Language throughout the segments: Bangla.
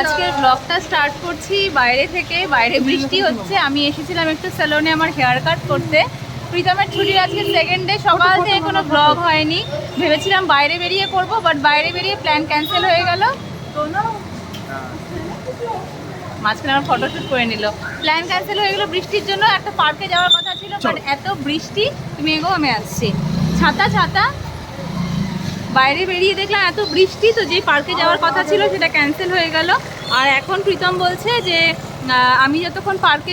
আজকের ব্লগটা স্টার্ট করছি বাইরে থেকে বাইরে বৃষ্টি হচ্ছে। আমি এসেছিলাম একটু স্যালনে আমার হেয়ার কাট করতে। প্রীতমের ছুটির আজকে সেকেন্ড ডে সকাল থেকে কোনো ব্লগ হয়নি। ভেবেছিলাম বাইরে বেরিয়ে করব বাট বাইরে বেরিয়ে প্ল্যান ক্যান্সেল হয়ে গেল। মাঝখানে আমার ফটোশ্যুট করে নিল। প্ল্যান ক্যান্সেল হয়ে গেলো বৃষ্টির জন্য একটা পার্কে যাওয়ার কথা ছিল বাট এত বৃষ্টি তুমি এগো আমি আসছি। ছাতা ছাতা বাইরে বেরিয়ে দেখলাম, এত বৃষ্টি তো যে পার্কে যাওয়ার কথা ছিল সেটা ক্যান্সেল হয়ে গেল। আর এখন প্রীতম বলছে যে আমি যতক্ষণ পার্কে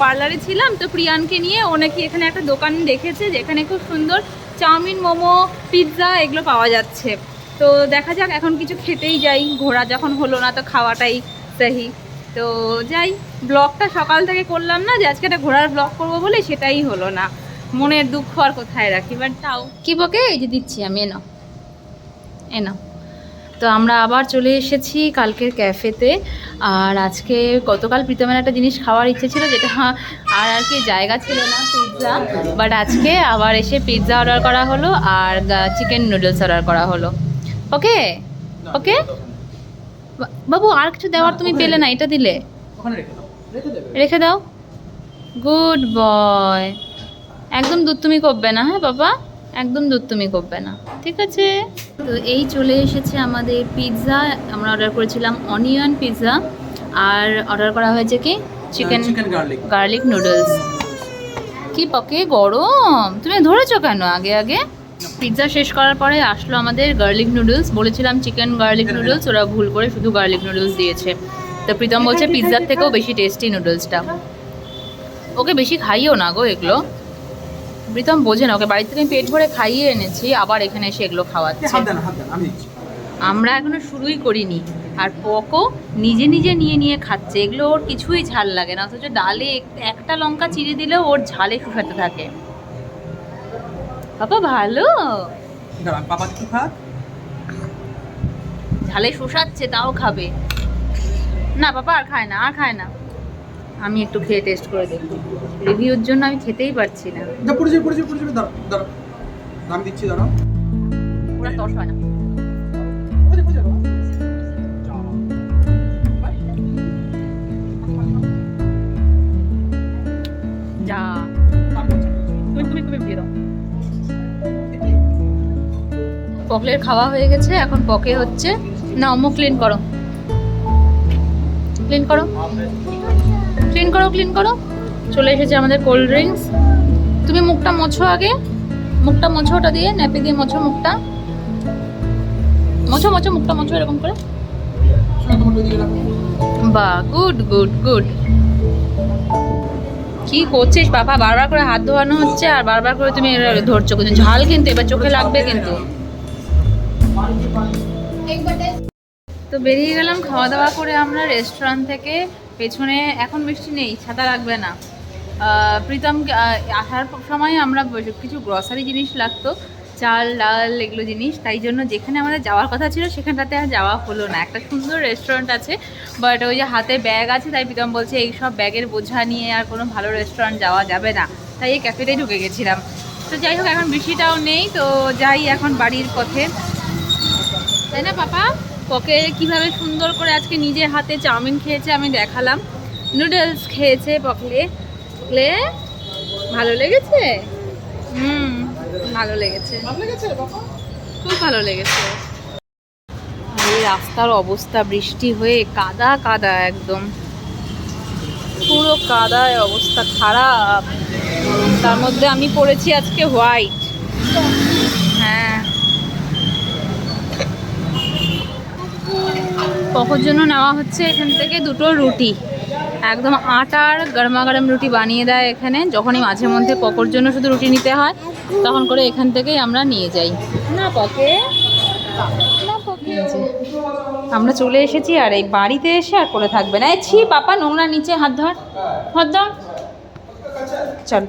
পার্লারে ছিলাম, তো প্রিয়ানকে নিয়ে ও নাকি এখানে একটা দোকান দেখেছে, যেখানে খুব সুন্দর চাউমিন, মোমো পিৎজা এগুলো পাওয়া যাচ্ছে। তো দেখা যাক, এখন কিছু খেতেই যাই, ঘোরা যখন হলো না তো খাওয়াটাই সাহি। তো যাই ব্লগটা সকাল থেকে করলাম না, যে আজকে একটা ঘোরার ব্লগ করব বলে সেটাই হলো না। মনের দুঃখ আর কোথায় রাখি? বাট তাও। কি বকে? এই যে দিচ্ছি, আমি এনো এনো তো আমরা আবার চলে এসেছি কালকের ক্যাফেতে। আর আজকে গতকাল প্রীতমের একটা জিনিস খাওয়ার ইচ্ছে ছিল যেটা আর আর কি জায়গা ছিল না পিৎজা বাট আজকে আবার এসে পিৎজা অর্ডার করা হলো আর চিকেন নুডলস অর্ডার করা হলো। ওকে ওকে বাবু আর কিছু দেওয়ার তুমি পেলে না এটা দিলে। রেখে দাও রেখে দাও। গুড বয় একদম দুধ তুমি করবে না হ্যাঁ বাবা? একদম দুধ তুমি করবে না। ঠিক আছে? তো এই চলে এসেছে আমাদের পিৎজা আমরা অর্ডার করেছিলাম অনিয়ন পিৎজা আর অর্ডার করা হয়েছে কি? চিকেন গার্লিক নুডলস কি পকে? গরম! তুমি ধরেছো কেন আগে আগে? পিৎজা শেষ করার পরে আসলো আমাদের গার্লিক নুডলস বলেছিলাম চিকেন গার্লিক নুডলস ওরা ভুল করে শুধু গার্লিক নুডলস দিয়েছে। তো প্রীতম বলছে পিৎজার থেকেও বেশি টেস্টি নুডলসটা ওকে বেশি খাইও না গো এগুলো। প্রীতম বোঝে না ওকে বাড়ি থেকে আমি পেট ভরে খাইয়ে এনেছি আবার এখানে এসে এগুলো খাওয়াচ্ছে। আমরা এখনও শুরুই করিনি আর পকো নিজে নিজে নিয়ে নিয়ে খাচ্ছে এগুলো ওর কিছুই ঝাল লাগে না অথচ ডালে একটা লঙ্কা চিড়ে দিলেও ওর ঝালে শুকাতে থাকে। ভালো? পাপা খাক। ঝালে শোষাচ্ছে তাও খাবে। না বাবা আর খায় না আর খায় না। আমি একটু খেয়ে টেস্ট করে দেখব রিভিউর জন্য আমি খেতেই পারছি না। যা পড়ে যাবে পড়ে যাবে পড়ে যাবে দাঁড়াও দাঁড়াও আমি দিচ্ছি দাঁড়াও ওরা তস হয় না। যা। তুমি তুমি তুমি দিয়ে দাও পকলের খাওয়া হয়ে গেছে এখন পকে হচ্ছে। না অমুক ক্লিন করো। ক্লিন করো। ক্লিন করো ক্লিন করো। চলে এসেছে আমাদের কোল্ড ড্রিঙ্কস তুমি মুখটা মোছো আগে। মুখটা মোছো, ওটা দিয়ে ন্যাপি দিয়ে মোছো মুখটা। মোছো মোছো, মুখটা মোছো এরকম করে। বাহ গুড গুড গুড কি করছিস বাবা? বারবার করে হাত ধোয়ানো হচ্ছে আর বারবার করে তুমি ধরছো। কিন্তু ঝাল কিন্তু এবার চোখে লাগবে কিন্তু। তো বেরিয়ে গেলাম খাওয়া দাওয়া করে আমরা রেস্টুরেন্ট থেকে। পেছনে এখন বৃষ্টি নেই, ছাতা লাগবে না। প্রীতম আসার সময় আমরা কিছু গ্রসারি জিনিস লাগতো, চাল, ডাল এগুলো জিনিস। তাই জন্য যেখানে আমাদের যাওয়ার কথা ছিল, সেখানটাতে আর যাওয়া হলো না। একটা সুন্দর রেস্টুরেন্ট আছে বাট ওই যে হাতে ব্যাগ আছে, তাই প্রীতম বলছে, এই সব ব্যাগের বোঝা নিয়ে আর কোনো ভালো রেস্টুরেন্ট যাওয়া যাবে না। তাই এই ক্যাফেতেই ঢুকে গেছিলাম। তো যাই হোক, এখন বৃষ্টিটাও নেই, তো যাই এখন বাড়ির পথে। তাই না, পাপা? পকে কীভাবে সুন্দর করে আজকে নিজে হাতে চাউমিন খেয়েছে আমি দেখালাম। নুডলস খেয়েছে পকলে। পকলে ভালো লেগেছে? হুম ভালো লেগেছে? খুব ভালো লেগেছে। এই রাস্তার অবস্থা বৃষ্টি হয়ে কাদা কাদা একদম। পুরো কাদায় অবস্থা খারাপ। তার মধ্যে আমি পড়েছি আজকে হোয়াইট হ্যাঁ পকর জন্য নেওয়া হচ্ছে এখান থেকে দুটো রুটি। একদম আটার গরমা গরম রুটি বানিয়ে দেয় এখানে যখনই মাঝে মধ্যে পকর জন্য শুধু রুটি নিতে হয় তখন করে এখান থেকেই আমরা নিয়ে যাই। না পকে? আমরা চলে এসেছি আর এই বাড়িতে এসে আর করে থাকবে না। ছি পাপা নোংরা নিচে হাত ধর হাত ধর। চল।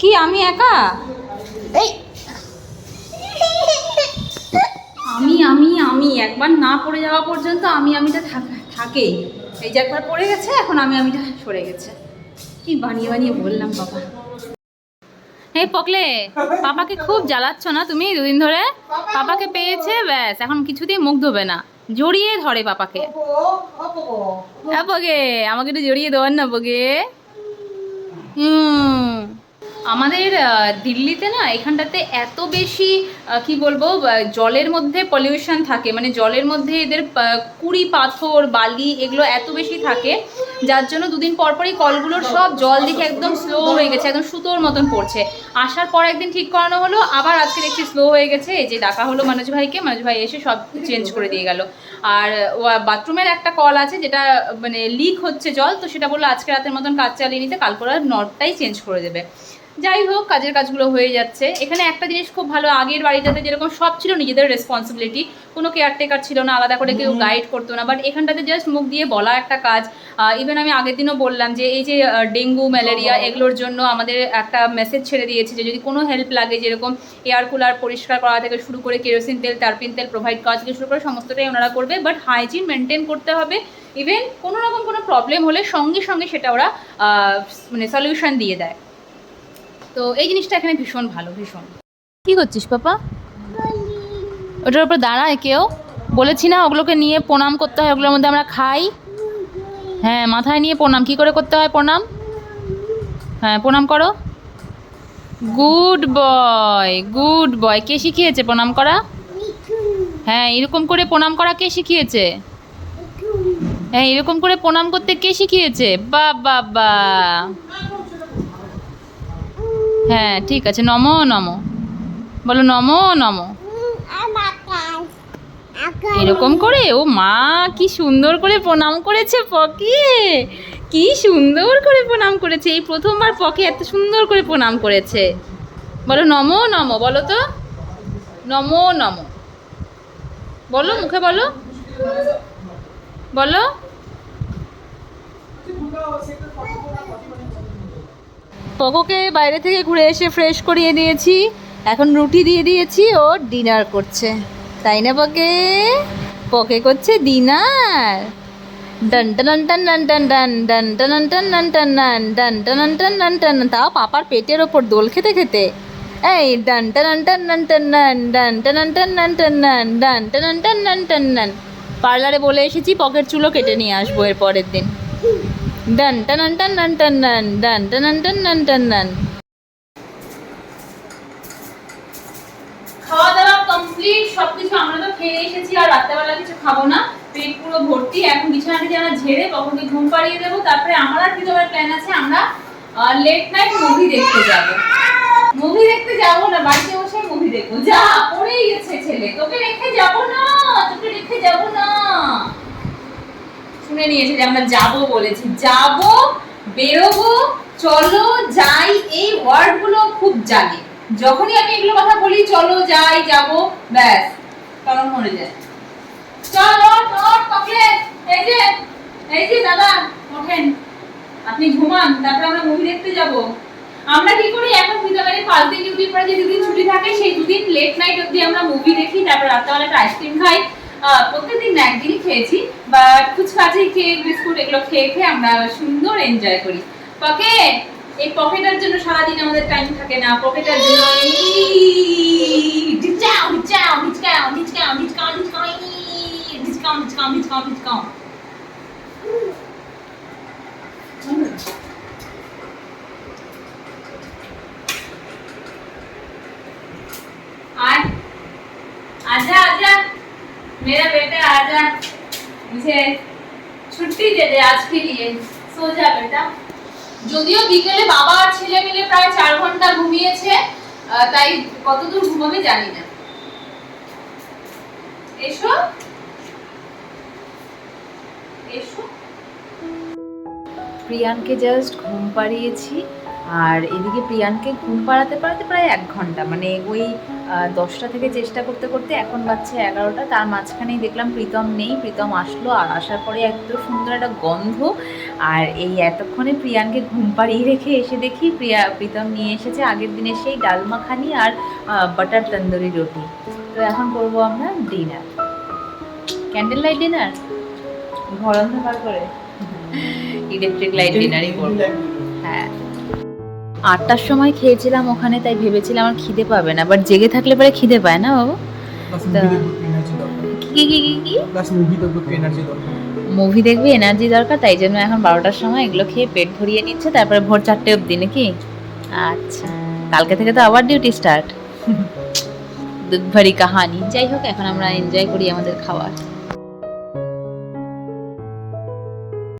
কি আমি একা? এই আমি আমি আমি, একবার না পড়ে যাওয়া পর্যন্ত আমি, আমিটা থাকা থাকেই। এই যে একবার পড়ে গেছে, এখন আমি, আমিটা সরে গেছে। কি বানিয়ে বানিয়ে বললাম, বাবা। এই পকলে, পাপাকে খুব জ্বালাচ্ছ না তুমি দুদিন ধরে? পাপাকে পেয়েছে, ব্যাস, এখন কিছুতেই মুখ ধোবে না। জড়িয়ে ধরে পাপাকে। আমাকে একটু জড়িয়ে দেওয়ার না বগে হুম। আমাদের দিল্লিতে না এখানটাতে এত বেশি কি বলব জলের মধ্যে পলিউশন থাকে। মানে জলের মধ্যে এদের কুড়ি পাথর, বালি এগুলো এত বেশি থাকে যার জন্য দুদিন পর পরই কলগুলোর সব জল দেখে একদম স্লো হয়ে গেছে, একদম সুতোর মতন পড়ছে। আসার পর একদিন ঠিক করানো হলো, আবার আজকে দেখছি স্লো হয়ে গেছে, এই যে ডাকা হলো মনোজ ভাইকে, মানুষ ভাই এসে সব চেঞ্জ করে দিয়ে গেল। আর বাথরুমের একটা কল আছে যেটা মানে লিক হচ্ছে জল, তো সেটা বলল আজকে রাতের মতন কাজ চালিয়ে নিতে, কাল করে নটটাই চেঞ্জ করে দেবে। যাই হোক, কাজের কাজগুলো হয়ে যাচ্ছে। এখানে একটা জিনিস খুব ভালো, আগের বাড়িটাতে যেরকম সব ছিল নিজেদের রেসপন্সিবিলিটি কোনো কেয়ারটেকার ছিল না আলাদা করে কেউ গাইড করতো না বাট এখানটাতে জাস্ট মুখ দিয়ে বলা একটা কাজ। ইভেন আমি আগের দিনও বললাম যে এই যে ডেঙ্গু ম্যালেরিয়া এগুলোর জন্য আমাদের একটা মেসেজ ছেড়ে দিয়েছে যে যদি কোনো হেল্প লাগে যেরকম এয়ার কুলার পরিষ্কার করা থেকে শুরু করে কেরোসিন তেল টারপিন তেল প্রোভাইড করা থেকে শুরু করে সমস্তটাই ওনারা করবে বাট হাইজিন মেনটেন করতে হবে। ইভেন কোনো রকম কোনো প্রবলেম হলে সঙ্গে সঙ্গে সেটা ওরা মানে সলিউশন দিয়ে দেয়। তো এই জিনিসটা এখানে ভীষণ ভালো ভীষণ। কি করছিস পাপা? ওটার উপর দাঁড়ায় কেউ। বলেছি না, ওগুলোকে নিয়ে প্রণাম করতে হয়, ওগুলোর মধ্যে আমরা খাই। হ্যাঁ মাথায় নিয়ে প্রণাম। কি করে করতে হয় প্রণাম? হ্যাঁ প্রণাম করো। Good boy good boy. কে শিখিয়েছে প্রণাম করা? হ্যাঁ এরকম করে প্রণাম করা কে শিখিয়েছে? হ্যাঁ এরকম করে প্রণাম করতে কে শিখিয়েছে? বা বা বা। হ্যাঁ ঠিক আছে। নমো নমো। বলো, নমো নমো। এরকম করে? ও মা, কি সুন্দর করে প্রণাম করেছে পকে। কি সুন্দর করে প্রণাম করেছে। এই প্রথমবার পকে এত সুন্দর করে প্রণাম করেছে। বলো, নমো নমো, বলো তো। নমো নমো। বলো, মুখে বলো। বলো। পকোকে বাইরে থেকে ঘুরে এসে ফ্রেশ করিয়ে দিয়েছি। এখন রুটি দিয়ে দিয়েছি, ও ডিনার করছে। তাই না পকে পকে করছে দিনার তাও পাপার পেটের ওপর দোল খেতে খেতে এই পার্লারে বলে এসেছি পকেট চুলো কেটে নিয়ে আসব এর পরের দিন খাওয়া দাওয়া কমপ্লিট সবকিছু, আমরা তো খেয়ে এসেছি আর রাত্রেবেলা কিছু খাব না। পেট পুরো ভর্তি, এখন বিছানাটি যেন ঝেড়ে কখনকে ঘুম পাড়িয়ে দেবো। তারপরে আমার আর প্রীতমের প্ল্যান আছে, আমরা লেট নাইট মুভি দেখতে যাব। মুভি দেখতে যাব না, বাড়িতে বসে মুভি দেখব। যা, পড়েই গেছে ছেলে। তোকে রেখে যাব না, তোকে রেখে যাব না। শুনে নিয়েছে যে আমরা যাব বলেছি। যাব, বেরোবো, চলো, যাই, এই ওয়ার্ডগুলো খুব জাগে যখনই আমি এগুলো কথা বলি, চলো যাই, যাব, ব্যাস তখন মরে যায়। চল, ওঠ ওঠ এই যে এই যে দাদা, ওঠেন। আপনি ঘুমান, তারপরে আমরা মুভি দেখতে যাব। আমরা কি করি, এখন বিদ্যালয়ে পাঁচ দিন ডিউটি পরে যে দুদিন ছুটি থাকে, সেই দুদিন লেট নাইট অবধি আমরা মুভি দেখি, তারপর রাত্রেবেলা একটা আইসক্রিম খাই। প্রত্যেকদিন না একদিনই খেয়েছি বাট ফুচকাচি কেক, বিস্কুট, এগুলো খেয়ে খেয়ে আমরা সুন্দর এনজয় করি। পকে এই পকেটার জন্য সারাদিন আমাদের টাইম থাকে না পকেটার জন্য ডিচাও ডিচাও ডিচকাও ডিচকাও ডিচকাও ডিচকাও ডিচকাও ডিচকাও ডিচকাও ডিচকাও आए आजा आजा मेरा बेटा आजा मुझे छुट्टी दे दे आज के लिए सो जा बेटा যদিও বিকেলে বাবা আর ছেলে মিলে প্রায় চার ঘণ্টা ঘুমিয়েছে তাই কতদূর ঘুমাবে জানি না। এসো। এসো। প্রিয়ানকে জাস্ট ঘুম পাড়িয়েছি, আর এদিকে প্রিয়ানকে ঘুম পাড়াতে পাড়াতে প্রায় এক ঘণ্টা মানে ওই দশটা থেকে চেষ্টা করতে করতে এখন বাচ্চা এগারোটা, তার মাঝখানেই দেখলাম প্রীতম নেই, প্রীতম আসলো আর আসার পরে এত সুন্দর একটা গন্ধ আর এই এতক্ষণে প্রিয়ানকে ঘুম পাড়িয়ে রেখে এসে দেখি প্রিয়া প্রীতম নিয়ে এসেছে আগের দিনে সেই ডাল মাখানি আর বাটার তন্দুরি রুটি। তো এখন করব আমরা ডিনার। Candle light dinner? ঘর অন্ধকার করে। ইলেকট্রিক লাইট ডিনারই করব। হ্যাঁ। আটটার সময় খেয়েছিলাম ওখানে তাই ভেবেছিলাম আমার খিদে পাবে না বাট জেগে থাকলে পরে খিদে পায় না বাবু। কি কি কি কি? মুভি দেখবি এনার্জি দরকার, তাই জন্য এখন বারোটার সময় এগুলো খেয়ে পেট ভরিয়ে নিচ্ছে, তারপরে ভোর চারটে অবধি নাকি? আচ্ছা কালকে থেকে তো আবার ডিউটি স্টার্ট দুধ ভারী কাহানি। যাই হোক, এখন আমরা এনজয় করি আমাদের খাবার